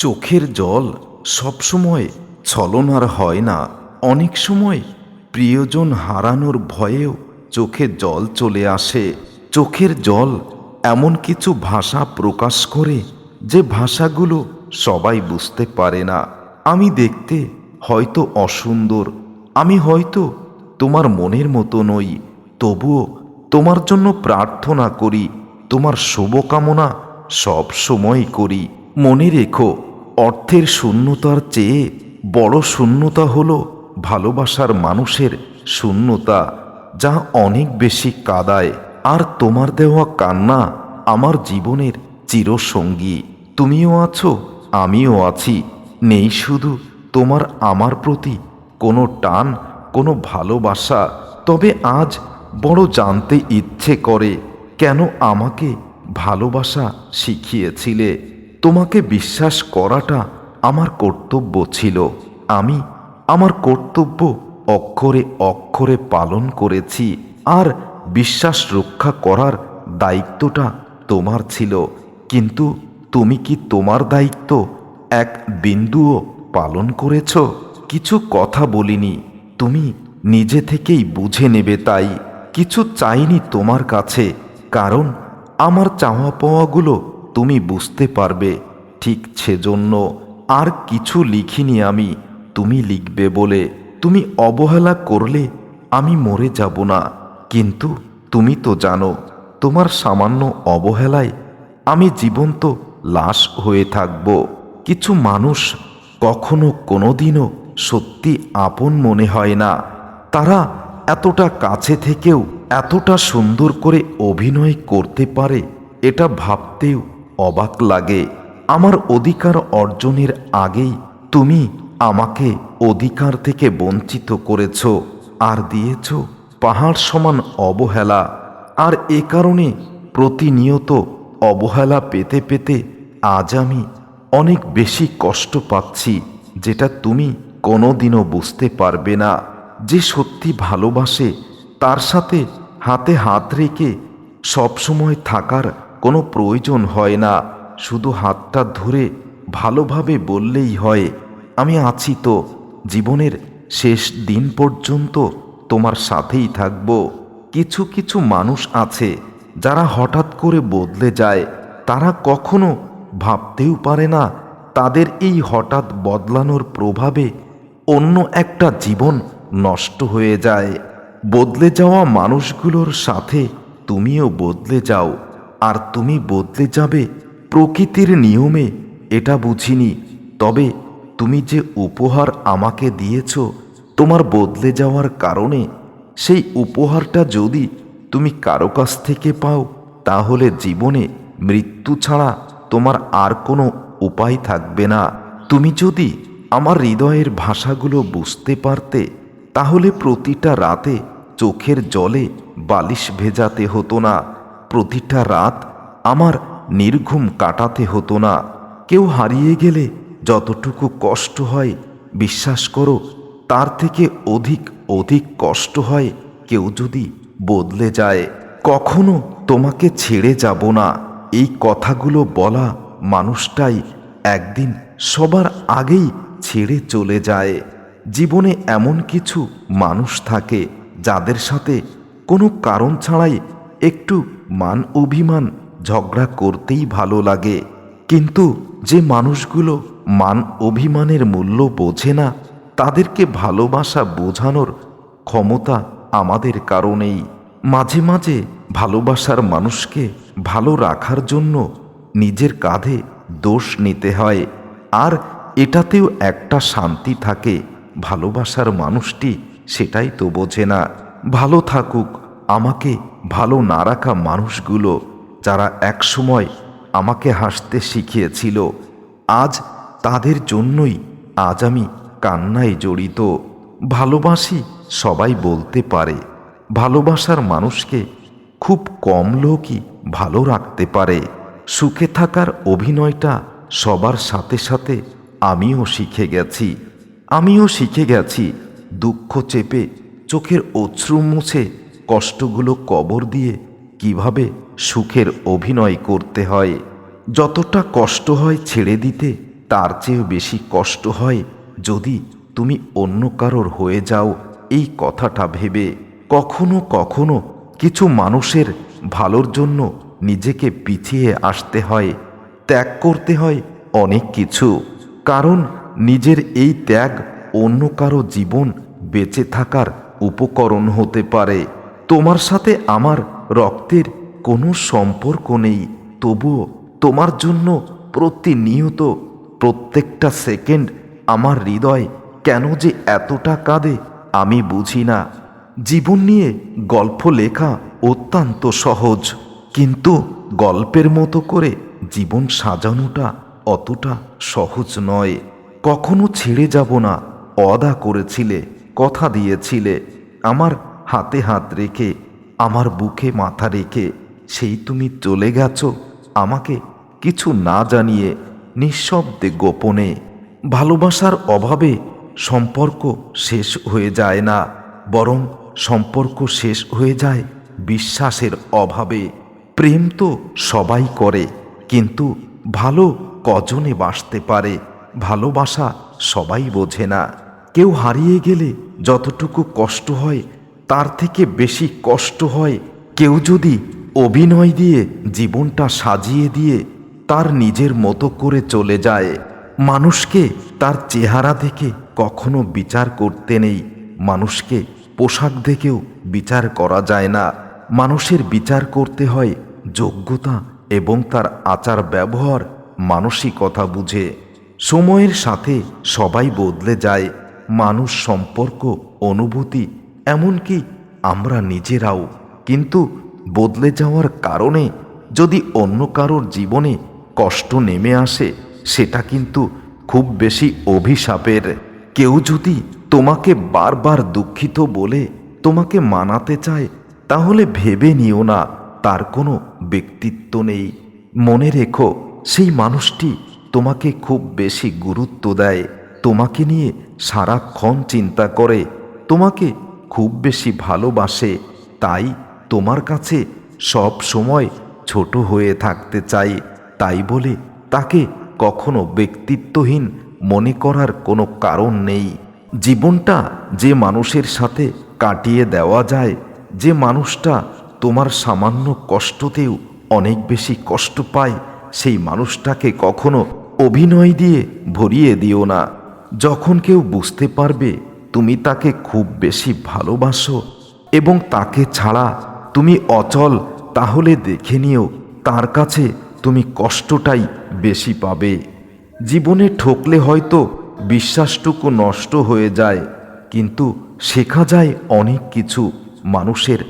চোখের জল সবসময় ছলনার হয় না। অনেক সময় প্রিয়জন হারানোর ভয়েও চোখে জল চলে আসে। চোখের জল এমন কিছু ভাষা প্রকাশ করে যে ভাষাগুলো সবাই বুঝতে পারে না। আমি দেখতে হয়তো অসুন্দর, আমি হয়তো তোমার মনের মতো নই, তবুও তোমার জন্য প্রার্থনা করি, তোমার শুভকামনা সব সময় করি। মনে রেখো অর্থের শূন্যতার চেয়ে বড় শূন্যতা হল ভালোবাসার মানুষের শূন্যতা, যা অনেক বেশি কাদায়। আর তোমার দেওয়া কান্না আমার জীবনের চিরসঙ্গী। তুমিও আছো, আমিও আছি। নেই শুধু তোমার আমার প্রতি কোনো টান, কোনো ভালোবাসা। তবে আজ বড় জানতে ইচ্ছে করে কেন আমাকে ভালোবাসা শিখিয়েছিলে? তোমাকে বিশ্বাস করাটা আমার কর্তব্য ছিল। আমি আমার কর্তব্য অক্ষরে অক্ষরে পালন করেছি আর বিশ্বাস রক্ষা করার দায়িত্বটা তোমার ছিল। কিন্তু তুমি কি তোমার দায়িত্ব এক বিন্দুও পালন করেছ? কিছু কথা বলিনি। তুমি নিজে থেকেই বুঝে নেবে তাই। কিছু চাইনি তোমার কাছে। কারণ আমার চাওয়া পাওয়াগুলো তুমি বুঝতে পারবে, ঠিক সেজন্য আর কিছু লিখিনি আমি, তুমি লিখবে বলে। তুমি অবহেলা করলে আমি মরে যাব না। কিন্তু তুমি তো জানো, তোমার সামান্য অবহেলায় আমি জীবন্ত লাশ হয়ে থাকব। কিছু মানুষ কখনো কোনোদিনও সত্যি আপন মনে হয় না। তারা এতটা কাছে থেকেও এতটা সুন্দর করে অভিনয় করতে পারে, এটা ভাবতেও অবাক লাগে। আমার অধিকার অর্জনের আগেই তুমি আমাকে অধিকার থেকে বঞ্চিত করেছ আর দিয়েছ পাহাড় সমান অবহেলা। আর এ কারণে প্রতিনিয়ত অবহেলা পেতে পেতে আজ আমি অনেক বেশি কষ্ট পাচ্ছি, যেটা তুমি কোনোদিনও বুঝতে পারবে না। যে সত্যি ভালোবাসে, তার সাথে হাতে হাত রেখে সবসময় থাকার কোনো প্রয়োজন হয় না, শুধু হাতটা ধরে ভালোভাবে বললেই হয়, আমি আছি তো, জীবনের শেষ দিন পর্যন্ত তোমার সাথেই থাকব। কিছু কিছু মানুষ আছে, যারা হঠাৎ করে বদলে যায়, তারা কখনো ভাবতেও পারে না, তাদের এই হঠাৎ বদলানোর প্রভাবে অন্য একটা জীবন নষ্ট হয়ে যায়। বদলে যাওয়া মানুষগুলোর সাথে তুমিও বদলে যাও। আর তুমি বদলে যাবে প্রকৃতির নিয়মে, এটা বুঝিনি। তবে তুমি যে উপহার আমাকে দিয়েছ, তোমার বদলে যাওয়ার কারণে, সেই উপহারটা যদি তুমি কারও কাছ থেকে পাও, তাহলে জীবনে মৃত্যু ছাড়া তোমার আর কোনো উপায় থাকবে না। তুমি যদি আমার হৃদয়ের ভাষাগুলো বুঝতে পারতে, তাহলে প্রতিটা রাতে চোখের জলে বালিশ ভেজাতে হতো না। প্রতিটা রাত আমার নির্ঘুম কাটাতে হতো না। কেউ হারিয়ে গেলে যতটুকু কষ্ট হয়, বিশ্বাস করো, তার থেকে অধিক অধিক কষ্ট হয় কেউ যদি বদলে যায়। কখনো তোমাকে ছেড়ে যাব না। এই কথাগুলো বলা মানুষটাই একদিন সবার আগেই ছেড়ে চলে যায়। জীবনে এমন কিছু মানুষ থাকে যাদের সাথে কোনো কারণ ছাড়াই একটু মান অভিমান, ঝগড়া করতেই ভালো লাগে। কিন্তু যে মানুষগুলো মান অভিমানের মূল্য বোঝে না, তাদেরকে ভালোবাসা বোঝানোর ক্ষমতা আমাদের কারণেই। মাঝে মাঝে ভালোবাসার মানুষকে ভালো রাখার জন্য নিজের কাঁধে দোষ নিতে হয়, আর এটাতেও একটা শান্তি থাকে। ভালোবাসার মানুষটি সেটাই তো বোঝে না। ভালো থাকুক। আমাকে ভালো না রাখা মানুষগুলো যারা একসময় আমাকে হাসতে শিখিয়েছিল, আজ তাদের জন্যই আজ আমি কান্নায় জড়িত। ভালোবাসি সবাই বলতে পারে, ভালোবাসার মানুষকে খুব কম লোকই ভালো রাখতে পারে। সুখে থাকার অভিনয়টা সবার সাথে সাথে আমিও শিখে গেছি, আমিও শিখে গেছি। দুঃখ চেপে চোখের অশ্রু মুছে কষ্টগুলো কবর দিয়ে কীভাবে সুখের অভিনয় করতে হয়, যতটা কষ্ট হয় ছেড়ে দিতে, তার চেয়েও বেশি কষ্ট হয় যদি তুমি অন্য কারোর হয়ে যাও, এই কথাটা ভেবে। কখনো কখনো কিছু মানুষের ভালোর জন্য নিজেকে পিছিয়ে আসতে হয়, ত্যাগ করতে হয় অনেক কিছু, কারণ নিজের এই ত্যাগ অন্য কারও জীবন বেঁচে থাকার উপকরণ হতে পারে। তোমার সাথে আমার রক্তের কোনো সম্পর্ক নেই। তবুও তোমার জন্য প্রতিনিয়ত প্রত্যেকটা সেকেন্ড আমার হৃদয় কেন যে এতটা কাঁদে, আমি বুঝি না। জীবন নিয়ে গল্প লেখা অত্যন্ত সহজ, কিন্তু গল্পের মতো করে জীবন সাজানোটা অতটা সহজ নয়। কখনো ছেড়ে যাব না, অদা করেছিলে, কথা দিয়েছিলে। আমার হাতে হাত রেখে, আমার বুকে মাথা রেখে, সেই তুমি চলে গেছো? আমাকে কিছু না জানিয়ে, নিঃশব্দে গোপনে, ভালোবাসার অভাবে সম্পর্ক শেষ হয়ে যায় না, বরং সম্পর্ক শেষ হয়ে যায় বিশ্বাসের অভাবে। প্রেম তো সবাই করে, কিন্তু ভালো কজনে বাসতে পারে? ভালোবাসা সবাই বোঝে না। কেউ হারিয়ে গেলে যতটুকু কষ্ট হয় তার থেকে বেশি কষ্ট হয় কেউ যদি অভিনয় দিয়ে জীবনটা সাজিয়ে দিয়ে তার নিজের মতো করে চলে যায়। মানুষকে তার চেহারা দেখে কখনো বিচার করতে নেই। মানুষকে পোশাক দেখেও বিচার করা যায় না। মানুষের বিচার করতে হয় যোগ্যতা এবং তার আচার ব্যবহার মানসিকতা বুঝে। সময়ের সাথে সবাই বদলে যায়। মানুষ সম্পর্ক, অনুভূতি এমনকি আমরা নিজেরাও। কিন্তু বদলে যাওয়ার কারণে যদি অন্য কারোর জীবনে কষ্ট নেমে আসে, সেটা কিন্তু খুব বেশি অভিশাপের। কেউ যদি তোমাকে বারবার দুঃখিত বলে তোমাকে মানাতে চায়, তাহলে ভেবে নিও না, তার কোনো ব্যক্তিত্ব নেই। মনে রেখো, সেই মানুষটি তোমাকে খুব বেশি গুরুত্ব দেয়। তোমাকে নিয়ে সারাক্ষণ চিন্তা করে, তোমাকে খুব বেশি ভালোবাসে, তাই তোমার কাছে সব সময় ছোট হয়ে থাকতে চাই। তাই বলে তাকে কখনো ব্যক্তিত্বহীন মনে করার কোনো কারণ নেই। জীবনটা যে মানুষের সাথে কাটিয়ে দেওয়া যায়, যে মানুষটা তোমার সামান্য কষ্টতেও অনেক বেশি কষ্ট পায়, সেই মানুষটাকে কখনো অভিনয় দিয়ে ভরিয়ে দিও না। যখন কেউ বুঝতে পারবে তুমি তাকে খুব বেশি ভালোবাসো এবং তাকে ছাড়া তুমি অচল, তাহলে দেখে নিও তার কাছে তুমি কষ্টটাই বেশি পাবে। জীবনে ঠকলে হয়তো বিশ্বাসটুকু নষ্ট হয়ে যায়, কিন্তু শেখা যায় অনেক কিছু। মানুষের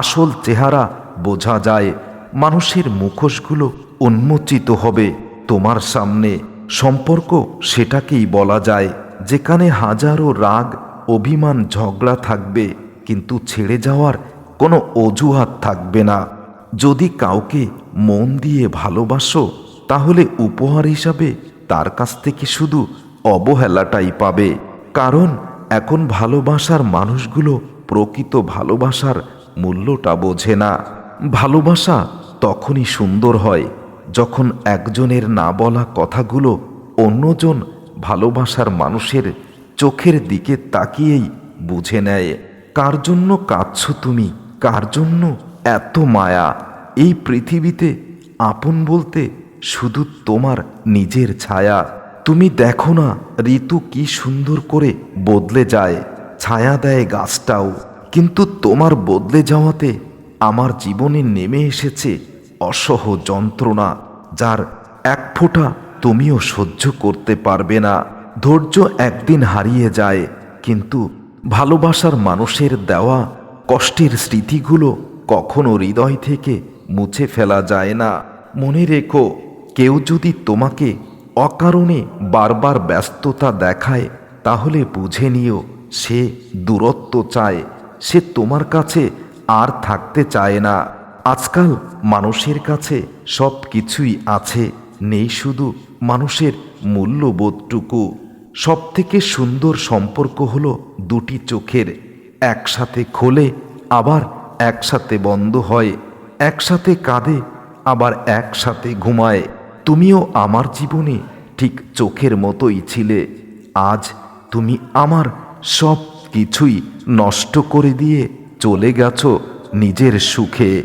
আসল চেহারা বোঝা যায়, মানুষের মুখোশগুলো উন্মোচিত হবে। তোমার সামনে সম্পর্ক সেটাকেই বলা যায়। যেখানে হাজারো রাগ, অভিমান, ঝগড়া থাকবে, কিন্তু ছেড়ে যাওয়ার কোনো অজুহাত থাকবে না। যদি কাউকে মন দিয়ে ভালোবাসো, তাহলে উপহার হিসাবে তার কাছ থেকে শুধু অবহেলাটাই পাবে। কারণ এখন ভালোবাসার মানুষগুলো প্রকৃত ভালোবাসার মূল্যটা বোঝে না। ভালোবাসা তখনই সুন্দর হয়, যখন একজনের না বলা কথাগুলো অন্যজন ভালোবাসার মানুষের চোখের দিকে তাকিয়েই বুঝে নেয়, কার জন্য কাঁদছ তুমি? কার জন্য এত মায়া? এই পৃথিবীতে আপন বলতে শুধু তোমার নিজের ছায়া। তুমি দেখো না ঋতু কি সুন্দর করে বদলে যায়, ছায়া দেয় গাছটাও। কিন্তু তোমার বদলে যাওয়াতে আমার জীবনে নেমে এসেছে অসহ যন্ত্রণা, যার এক ফোঁটা তুমিও সহ্য করতে পারবে না। ধৈর্য একদিন হারিয়ে যায়, কিন্তু ভালোবাসার মানুষের দেওয়া কষ্টের স্মৃতিগুলো কখনো হৃদয় থেকে মুছে ফেলা যায় না। মনে রেখো, কেউ যদি তোমাকে অকারণে বারবার ব্যস্ততা দেখায়, তাহলে বুঝে নিও, সে দূরত্ব চায়, সে তোমার কাছে আর থাকতে চায় না। আজকাল মানুষের কাছে সব কিছুই আছে, নেই শুধু মানুষের মূল্যবোধটুকু। সব থেকে সুন্দর সম্পর্ক হল দুটি চোখের একসাথে খোলে আবার একসাথে বন্ধ হয়, একসাথে কাঁদে আবার একসাথে ঘুমায়। তুমিও আমার জীবনে ঠিক চোখের মতোই ছিলে। আজ তুমি আমার সব কিছুই নষ্ট করে দিয়ে চলে গেছো নিজের সুখে।